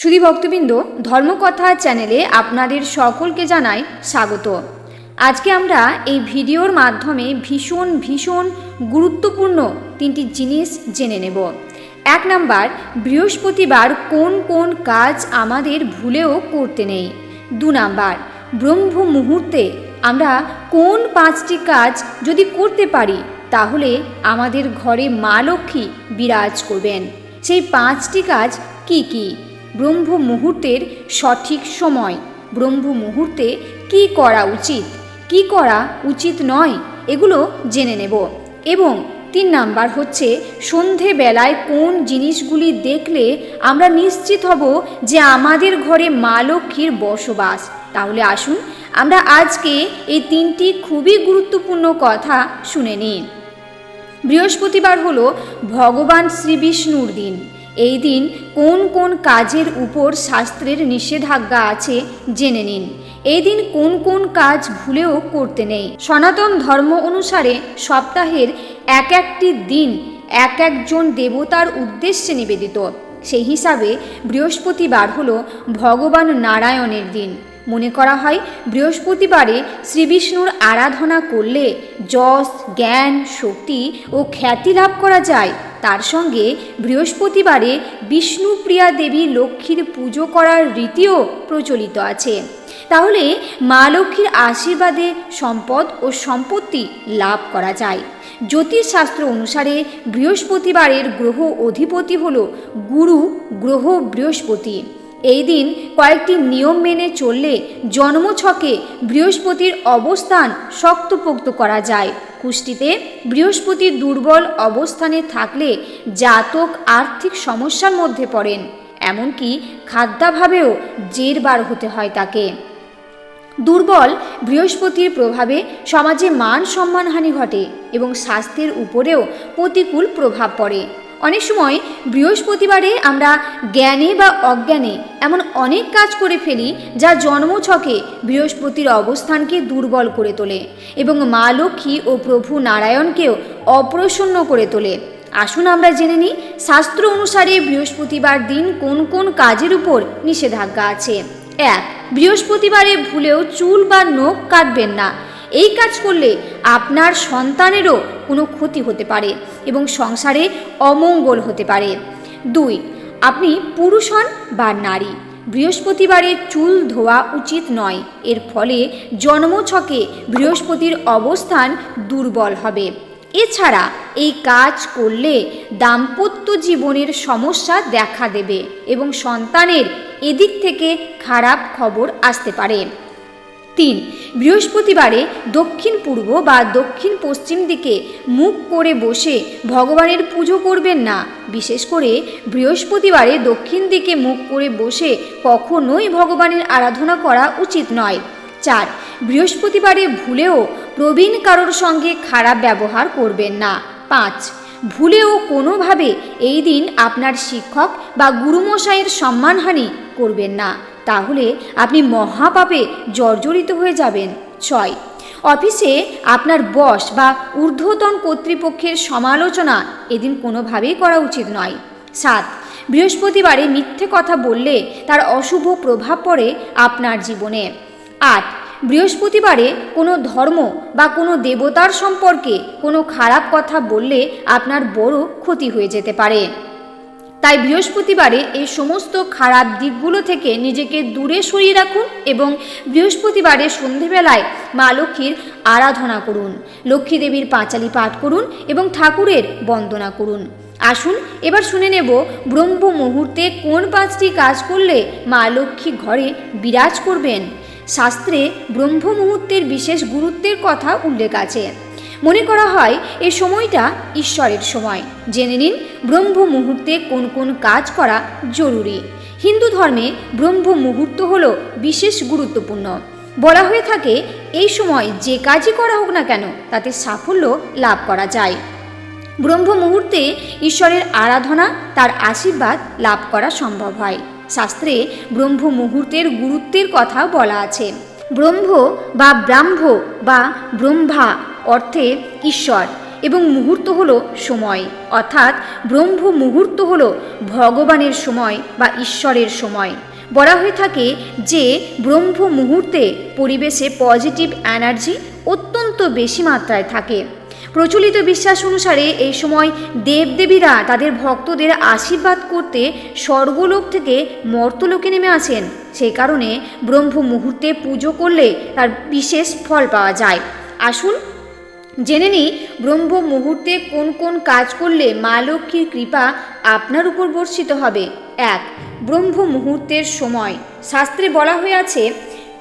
সুধী ভক্তবৃন্দ, ধর্মকথা চ্যানেলে আপনাদের সকলকে জানাই স্বাগত। আজকে আমরা এই ভিডিওর মাধ্যমে ভীষণ ভীষণ গুরুত্বপূর্ণ তিনটি জিনিস জেনে নেব। এক নাম্বার, বৃহস্পতিবার কোন কোন কাজ আমাদের ভুলেও করতে নেই। দু নাম্বার, ব্রহ্ম মুহূর্তে আমরা কোন পাঁচটি কাজ যদি করতে পারি, তাহলে আমাদের ঘরে মা লক্ষ্মী বিরাজ করবেন। সেই পাঁচটি কাজ কি কি? ব্রহ্ম মুহূর্তের সঠিক সময়। ব্রহ্ম মুহূর্তে কি করা উচিত? কি করা উচিত নয়? এগুলো জেনে নেব। এবং তিন নাম্বার হচ্ছে, সন্ধেবেলায় কোন জিনিসগুলি দেখলে আমরা নিশ্চিত হব যে আমাদের ঘরে মা লক্ষ্মীর বসবাস? তাহলে আসুন, আমরা আজকে এই তিনটি খুবই গুরুত্বপূর্ণ কথা শুনে নিই। বৃহস্পতিবার হলো ভগবান শ্রী বিষ্ণুর দিন। এই দিন কোন কোন কাজের উপর শাস্ত্রের নিষেধাজ্ঞা আছে জেনে নিন। এই দিন কোন কোন কাজ ভুলেও করতে নেই। সনাতন ধর্ম অনুসারে সপ্তাহের এক একটি দিন এক একজন দেবতার উদ্দেশ্যে নিবেদিত। সেই হিসাবে বৃহস্পতিবার হল ভগবান নারায়ণের দিন। মনে করা হয়, বৃহস্পতিবারে শ্রীবিষ্ণুর আরাধনা করলে যশ, জ্ঞান, শক্তি ও খ্যাতি লাভ করা যায়। তার সঙ্গে বৃহস্পতিবারে বিষ্ণুপ্রিয়া দেবী লক্ষ্মীর পুজো করার রীতিও প্রচলিত আছে। তাহলে মা লক্ষ্মীর আশীর্বাদে সম্পদ ও সম্পত্তি লাভ করা যায়। জ্যোতিষশাস্ত্র অনুসারে বৃহস্পতিবারের গ্রহ অধিপতি হল গুরু, গ্রহ বৃহস্পতি। এই দিন কয়েকটি নিয়ম মেনে চললে জন্মছকে বৃহস্পতির অবস্থান শক্তপোক্ত করা যায়। কুষ্টিতে বৃহস্পতির দুর্বল অবস্থানে থাকলে জাতক আর্থিক সমস্যার মধ্যে পড়েন, এমনকি খাদ্যাভাবেও জেরবার হতে হয় তাকে। দুর্বল বৃহস্পতির প্রভাবে সমাজে মান সম্মানহানি ঘটে এবং স্বাস্থ্যের উপরেও প্রতিকূল প্রভাব পড়ে। অনেক সময় বৃহস্পতিবারে আমরা জ্ঞানে বা অজ্ঞানে এমন অনেক কাজ করে ফেলি যা জন্মছকে বৃহস্পতির অবস্থানকে দুর্বল করে তোলে এবং মা লক্ষ্মী ও প্রভু নারায়ণকেও অপ্রসন্ন করে তোলে। আসুন আমরা জেনে নিই, শাস্ত্র অনুসারে বৃহস্পতিবার দিন কোন কোন কাজের উপর নিষেধাজ্ঞা আছে? এক, বৃহস্পতিবারে ভুলেও চুল বা নখ কাটবেন না। এই কাজ করলে আপনার সন্তানেরও কোনো ক্ষতি হতে পারে এবং সংসারে অমঙ্গল হতে পারে। দুই, আপনি পুরুষ হন বা নারী, বৃহস্পতিবারে চুল ধোয়া উচিত নয়। এর ফলে জন্মছকে বৃহস্পতির অবস্থান দুর্বল হবে। এছাড়া এই কাজ করলে দাম্পত্য জীবনের সমস্যা দেখা দেবে এবং সন্তানের এদিক থেকে খারাপ খবর আসতে পারে। তিন। বৃহস্পতিবারে দক্ষিণ পূর্ব বা দক্ষিণ পশ্চিম দিকে মুখ করে বসে ভগবানের পুজো করবেন না। বিশেষ করে বৃহস্পতিবারে দক্ষিণ দিকে মুখ করে বসে কখনোই ভগবানের আরাধনা করা উচিত নয়। চার। বৃহস্পতিবারে ভুলেও প্রবীণ কারোর সঙ্গে খারাপ ব্যবহার করবেন না। পাঁচ। ভুলেও কোনোভাবে এই দিন আপনার শিক্ষক বা গুরুমশাইয়ের সম্মানহানি করবেন না। তাহলে আপনি মহাপাপে জর্জরিত হয়ে যাবেন। ছয়। অফিসে আপনার বস বা ঊর্ধ্বতন কর্তৃপক্ষের সমালোচনা এদিন কোনোভাবেই করা উচিত নয়। সাত। বৃহস্পতিবারে মিথ্যে কথা বললে তার অশুভ প্রভাব পড়ে আপনার জীবনে। আট। বৃহস্পতিবারে কোনো ধর্ম বা কোনো দেবতার সম্পর্কে কোনো খারাপ কথা বললে আপনার বড় ক্ষতি হয়ে যেতে পারে। তাই বৃহস্পতিবারে এই সমস্ত খারাপ দিকগুলো থেকে নিজেকে দূরে সরিয়ে রাখুন এবং বৃহস্পতিবারে সন্ধেবেলায় মা লক্ষ্মীর আরাধনা করুন। লক্ষ্মী দেবীর পাঁচালি পাঠ করুন এবং ঠাকুরের বন্দনা করুন। আসুন, এবার শুনে নেব ব্রহ্ম মুহূর্তে কোন পাঁচটি কাজ করলে মা লক্ষ্মী ঘরে বিরাজ করবেন। শাস্ত্রে ব্রহ্ম মুহূর্তের বিশেষ গুরুত্বের কথা উল্লেখ আছে। মনে করা হয় এই সময়টা ঈশ্বরের সময়। জেনে নিন, ব্রহ্ম মুহূর্তে কোন কোন কাজ করা জরুরি। হিন্দু ধর্মে ব্রহ্ম মুহূর্ত হল বিশেষ গুরুত্বপূর্ণ। বলা হয়ে থাকে, এই সময় যে কাজই করা হোক না কেন, তাতে সাফল্য লাভ করা যায়। ব্রহ্ম মুহূর্তে ঈশ্বরের আরাধনা, তার আশীর্বাদ লাভ করা সম্ভব হয়। শাস্ত্রে ব্রহ্ম মুহূর্তের গুরুত্বের কথা বলা আছে। ব্রহ্ম বা ব্রাহ্ম বা ব্রহ্মা অর্থে ঈশ্বর এবং মুহূর্ত হলো সময়, অর্থাৎ ব্রহ্ম মুহূর্ত হলো ভগবানের সময় বা ঈশ্বরের সময়। বলা হয়ে থাকে যে ব্রহ্ম মুহূর্তে পরিবেশে পজিটিভ এনার্জি অত্যন্ত বেশি মাত্রায় থাকে। প্রচলিত বিশ্বাস অনুসারে এই সময় দেবদেবীরা তাদের ভক্তদের আশীর্বাদ করতে স্বর্গলোক থেকে মর্তলোকে নেমে আসেন। সেই কারণে ব্রহ্ম মুহূর্তে পুজো করলে তার বিশেষ ফল পাওয়া যায়। আসুন জেনে নিই, ব্রহ্ম মুহূর্তে কোন কোন কাজ করলে মা লক্ষ্মীর কৃপা আপনার উপর বর্ষিত হবে? এক, ব্রহ্ম মুহূর্তের সময়। শাস্ত্রে বলা হয়ে আছে,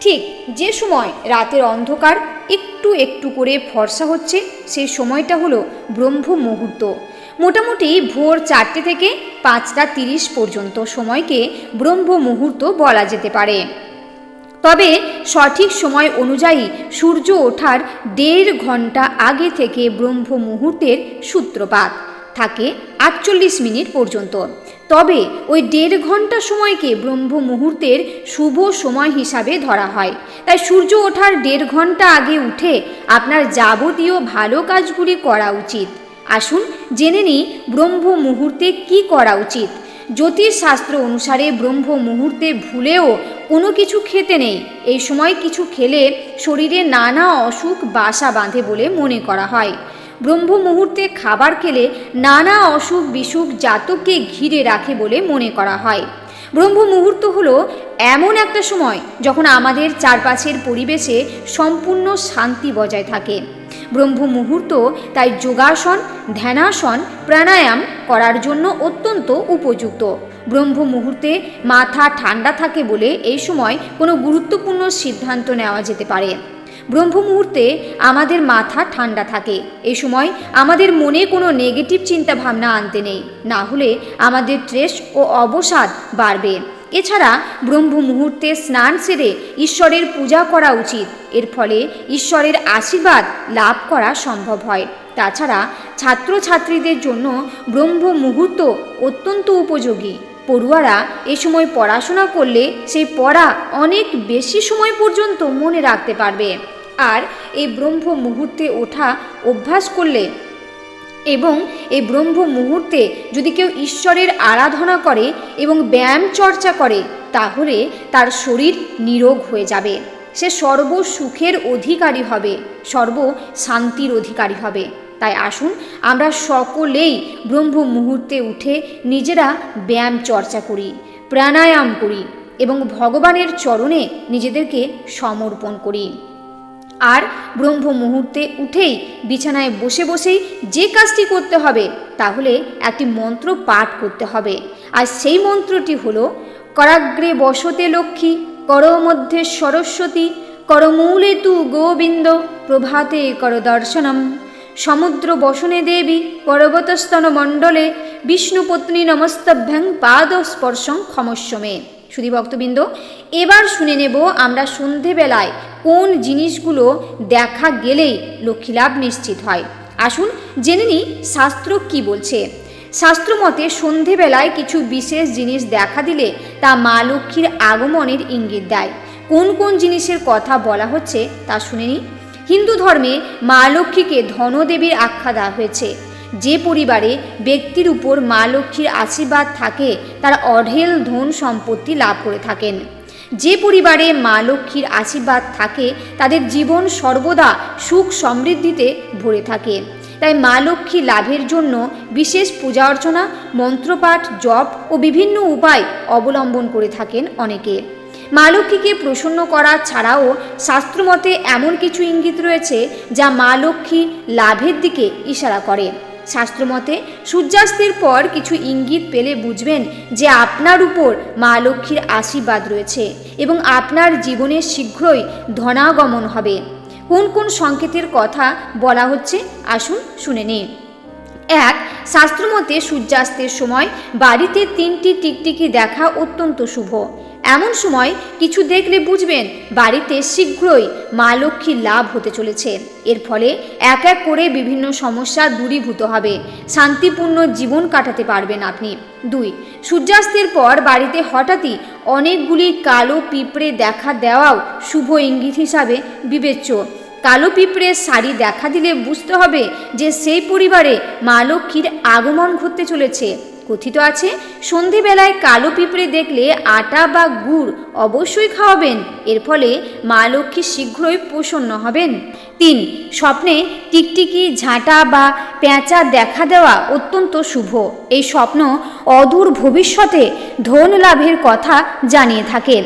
ঠিক যে সময় রাতের অন্ধকার একটু একটু করে ফর্সা হচ্ছে সেই সময়টা হলো ব্রহ্ম মুহূর্ত। মোটামুটি ভোর চারটে থেকে পাঁচটা তিরিশ পর্যন্ত সময়কে ব্রহ্ম মুহূর্ত বলা যেতে পারে। তবে সঠিক সময় অনুযায়ী সূর্য ওঠার দেড় ঘণ্টা আগে থেকে ব্রহ্ম মুহূর্তের সূত্রপাত। থাকে আটচল্লিশ মিনিট পর্যন্ত। তবে ওই দেড় ঘণ্টা সময়কে ব্রহ্ম মুহূর্তের শুভ সময় হিসাবে ধরা হয়। তাই সূর্য ওঠার দেড় ঘণ্টা আগে উঠে আপনার যাবতীয় ভালো কাজগুলি করা উচিত। আসুন জেনে নিই ব্রহ্ম মুহূর্তে কি করা উচিত। জ্যোতিষশাস্ত্র অনুসারে ব্রহ্ম মুহূর্তে ভুলেও কোনো কিছু খেতে নেই। এই সময় কিছু খেলে শরীরে নানা অসুখ বাসা বাঁধে বলে মনে করা হয়। ব্রহ্ম মুহূর্তে খাবার খেলে নানা অসুখ বিসুখ জাতককে ঘিরে রাখে বলে মনে করা হয়। ব্রহ্ম মুহূর্ত হলো এমন একটা সময় যখন আমাদের চারপাশের পরিবেশে সম্পূর্ণ শান্তি বজায় থাকে। ব্রহ্ম মুহূর্ত তাই যোগাসন, ধ্যানাসন, প্রাণায়াম করার জন্য অত্যন্ত উপযুক্ত। ব্রহ্ম মুহূর্তে মাথা ঠান্ডা থাকে বলে এই সময় কোনো গুরুত্বপূর্ণ সিদ্ধান্ত নেওয়া যেতে পারে। ব্রহ্ম মুহূর্তে আমাদের মাথা ঠান্ডা থাকে। এই সময় আমাদের মনে কোনো নেগেটিভ চিন্তা ভাবনা আনতে নেই। না হলে আমাদের ট্রেস ও অবসাদ বাড়বে। এছাড়া ব্রহ্ম মুহূর্তে স্নান সেরে ঈশ্বরের পূজা করা উচিত। এর ফলে ঈশ্বরের আশীর্বাদ লাভ করা সম্ভব হয়। তাছাড়া ছাত্রছাত্রীদের জন্য ব্রহ্ম মুহূর্ত অত্যন্ত উপযোগী। পড়ুয়ারা এ সময় পড়াশোনা করলে সেই পড়া অনেক বেশি সময় পর্যন্ত মনে রাখতে পারবে। আর এই ব্রহ্ম মুহূর্তে ওঠা অভ্যাস করলে এবং এই ব্রহ্ম মুহূর্তে যদি কেউ ঈশ্বরের আরাধনা করে এবং ব্যায়াম চর্চা করে, তাহলে তার শরীর নিরোগ হয়ে যাবে। সে সর্ব সুখের অধিকারী হবে, সর্ব শান্তির অধিকারী হবে। তাই আসুন, আমরা সকলেই ব্রহ্ম মুহূর্তে উঠে নিজেরা ব্যায়াম চর্চা করি, প্রাণায়াম করি এবং ভগবানের চরণে নিজেদেরকে সমর্পণ করি। আর ব্রহ্ম মুহূর্তে উঠেই বিছানায় বসে বসেই যে কাজটি করতে হবে, তাহলে একটি মন্ত্র পাঠ করতে হবে। আর সেই মন্ত্রটি হলো, করাগ্রে বসতে লক্ষ্মী, কর মধ্যে সরস্বতী করমূলে তু গোবিন্দ, প্রভাতে কর দর্শনম। সমুদ্র বসনে দেবী, পর্বতস্তন মণ্ডলে বিষ্ণুপত্নী নমস্তভ্যাং পাদ স্পর্শং ক্ষমস্যমে সুধী ভক্তবৃন্দ এবার শুনে নেব আমরা সন্ধেবেলায় কোন জিনিসগুলো দেখা গেলেই লক্ষ্মীলাভ নিশ্চিত হয়? আসুন জেনে নিই শাস্ত্র কি বলছে। শাস্ত্র মতে সন্ধেবেলায় কিছু বিশেষ জিনিস দেখা দিলে তা মা লক্ষ্মীর আগমনের ইঙ্গিত দেয়। কোন কোন জিনিসের কথা বলা হচ্ছে তা শুনে নিই। হিন্দু ধর্মে মা লক্ষ্মীকে ধনদেবীর আখ্যা দেওয়া হয়েছে। যে পরিবারে ব্যক্তির উপর মা লক্ষ্মীর আশীর্বাদ থাকে, তারা অঢেল ধন সম্পত্তি লাভ করে থাকেন। যে পরিবারে মা লক্ষ্মীর আশীর্বাদ থাকে, তাদের জীবন সর্বদা সুখ সমৃদ্ধিতে ভরে থাকে। তাই মা লক্ষ্মী লাভের জন্য বিশেষ পূজা অর্চনা, মন্ত্রপাঠ, জপ ও বিভিন্ন উপায় অবলম্বন করে থাকেন অনেকে। মা লক্ষ্মীকে প্রসন্ন করা ছাড়াও শাস্ত্রমতে এমন কিছু ইঙ্গিত রয়েছে, যা মা লক্ষ্মী লাভের দিকে ইশারা করে। শাস্ত্রমতে, সূর্যাস্তের পর কিছু ইঙ্গিত পেলে বুঝবেন যে আপনার উপর মা লক্ষ্মীর আশীর্বাদ রয়েছে এবং আপনার জীবনে শীঘ্রই ধনাগমন হবে। কোন কোন সংকেতের কথা বলা হচ্ছে? আসুন শুনে নিন এক, শাস্ত্রমতে সূর্যাস্তের সময় বাড়িতে তিনটি টিকটিকি দেখা অত্যন্ত শুভ। এমন সময় কিছু দেখলে বুঝবেন বাড়িতে শীঘ্রই মা লক্ষ্মীর লাভ হতে চলেছে। এর ফলে এক এক করে বিভিন্ন সমস্যা দূরীভূত হবে। শান্তিপূর্ণ জীবন কাটাতে পারবেন আপনি। দুই, সূর্যাস্তের পর বাড়িতে হঠাৎই অনেকগুলি কালো পিঁপড়ে দেখা দেওয়াও শুভ ইঙ্গিত হিসাবে বিবেচ্য। কালো পিঁপড়ের শাড়ি দেখা দিলে বুঝতে হবে যে সেই পরিবারে মা লক্ষ্মীর আগমন ঘটতে চলেছে। কথিত আছে, সন্ধেবেলায় কালো পিঁপড়ে দেখলে আটা বা গুড় অবশ্যই খাওয়াবেন। এর ফলে মা লক্ষ্মী শীঘ্রই প্রসন্ন হবেন। তিন, স্বপ্নে টিকটিকি, ঝাঁটা বা পেঁচা দেখা দেওয়া অত্যন্ত শুভ। এই স্বপ্ন অদূর ভবিষ্যতে ধন লাভের কথা জানিয়ে থাকে।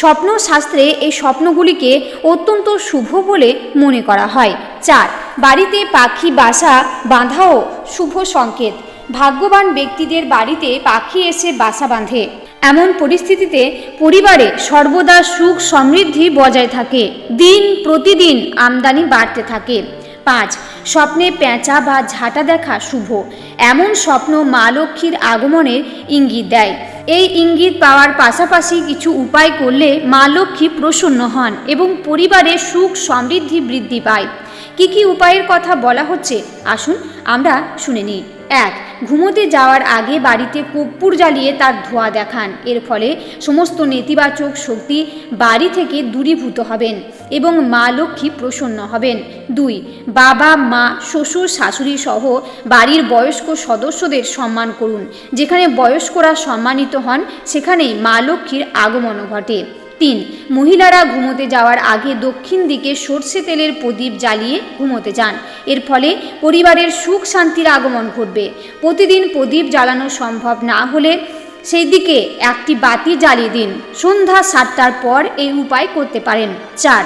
স্বপ্ন শাস্ত্রে এই স্বপ্নগুলিকে অত্যন্ত শুভ বলে মনে করা হয়। চার, বাড়িতে পাখি, বাসা বাঁধাও শুভ সংকেত। ভাগ্যবান ব্যক্তিদের বাড়িতে পাখি এসে বাসা বাঁধে। এমন পরিস্থিতিতে পরিবারে সর্বদা সুখ সমৃদ্ধি বজায় থাকে। দিন প্রতিদিন আমদানি বাড়তে থাকে। পাঁচ, স্বপ্নে পেঁচা বা ঝাঁটা দেখা শুভ। এমন স্বপ্ন মা লক্ষ্মীর আগমনের ইঙ্গিত দেয়। এই ইঙ্গিত পাওয়ার পাশাপাশি কিছু উপায় করলে মা লক্ষ্মী প্রসন্ন হন এবং পরিবারে সুখ সমৃদ্ধি বৃদ্ধি পায়। কি কি উপায়ের কথা বলা হচ্ছে? আসুন, আমরা শুনে নিই। এক, ঘুমোতে যাওয়ার আগে বাড়িতে কর্পূর জ্বালিয়ে তার ধোঁয়া দেখান। এর ফলে সমস্ত নেতিবাচক শক্তি বাড়ি থেকে দূরীভূত হবেন এবং মা লক্ষ্মী প্রসন্ন হবেন। দুই, বাবা, মা, শ্বশুর, শাশুড়ি সহ বাড়ির বয়স্ক সদস্যদের সম্মান করুন। যেখানে বয়স্করা সম্মানিত হন, সেখানেই মা লক্ষ্মীর আগমনও ঘটে। তিন। মহিলারা ঘুমোতে যাওয়ার আগে দক্ষিণ দিকে সর্ষে তেলের প্রদীপ জ্বালিয়ে ঘুমোতে যান। এর ফলে পরিবারের সুখ শান্তির আগমন ঘটবে। প্রতিদিন প্রদীপ জ্বালানো সম্ভব না হলে সেই দিকে একটি বাতি জ্বালিয়ে দিন। সন্ধ্যা সাতটার পর এই উপায় করতে পারেন। চার।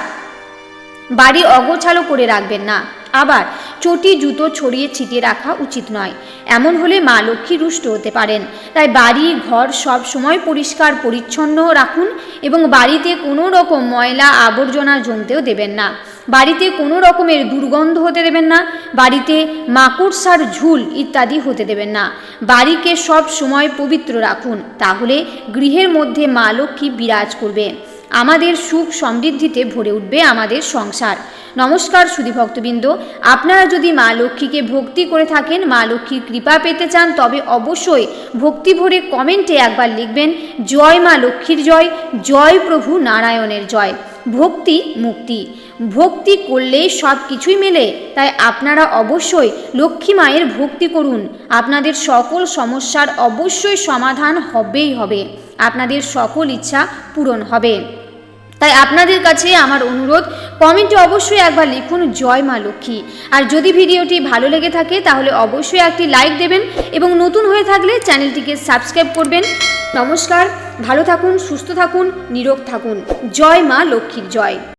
বাড়ি অগোছালো করে রাখবেন না। আবার চটি জুতো ছড়িয়ে ছিটিয়ে রাখা উচিত নয়। এমন হলে মা লক্ষ্মী রুষ্ট হতে পারেন। তাই বাড়ি, ঘর সব সময় পরিষ্কার, পরিচ্ছন্ন রাখুন এবং বাড়িতে কোনো রকম ময়লা, আবর্জনা জমতেও দেবেন না। বাড়িতে কোনো রকমের দুর্গন্ধ হতে দেবেন না। বাড়িতে মাকড়সার ঝুল ইত্যাদি হতে দেবেন না। বাড়িকে সব সময় পবিত্র রাখুন। তাহলে গৃহের মধ্যে মা লক্ষ্মী বিরাজ করবে। আমাদের সুখ সমৃদ্ধিতে ভরে উঠবে আমাদের সংসার। নমস্কার সুধী ভক্তবৃন্দ, আপনারা যদি মা লক্ষ্মীকে ভক্তি করে থাকেন, মা লক্ষ্মীর কৃপা পেতে চান, তবে অবশ্যই ভক্তি ভরে কমেন্টে একবার লিখবেন, জয় মা লক্ষ্মীর জয় জয় প্রভু নারায়ণের জয়। ভক্তি মুক্তি। ভক্তি করলেই সব কিছুই মেলে, তাই আপনারা অবশ্যই লক্ষ্মী মায়ের ভক্তি করুন। আপনাদের সকল সমস্যার অবশ্যই সমাধান হবেই হবে। আপনাদের সকল ইচ্ছা পূরণ হবে। তাই আপনাদের কাছে আমার অনুরোধ, কমেন্টে অবশ্যই একবার লিখুন, জয় মা লক্ষ্মী। আর যদি ভিডিওটি ভালো লেগে থাকে, তাহলে অবশ্যই একটি লাইক দেবেন এবং নতুন হয়ে থাকলে চ্যানেলটিকে সাবস্ক্রাইব করবেন। নমস্কার, ভালো থাকুন, সুস্থ থাকুন, নিরোগ থাকুন। জয় মা লক্ষ্মীর জয়।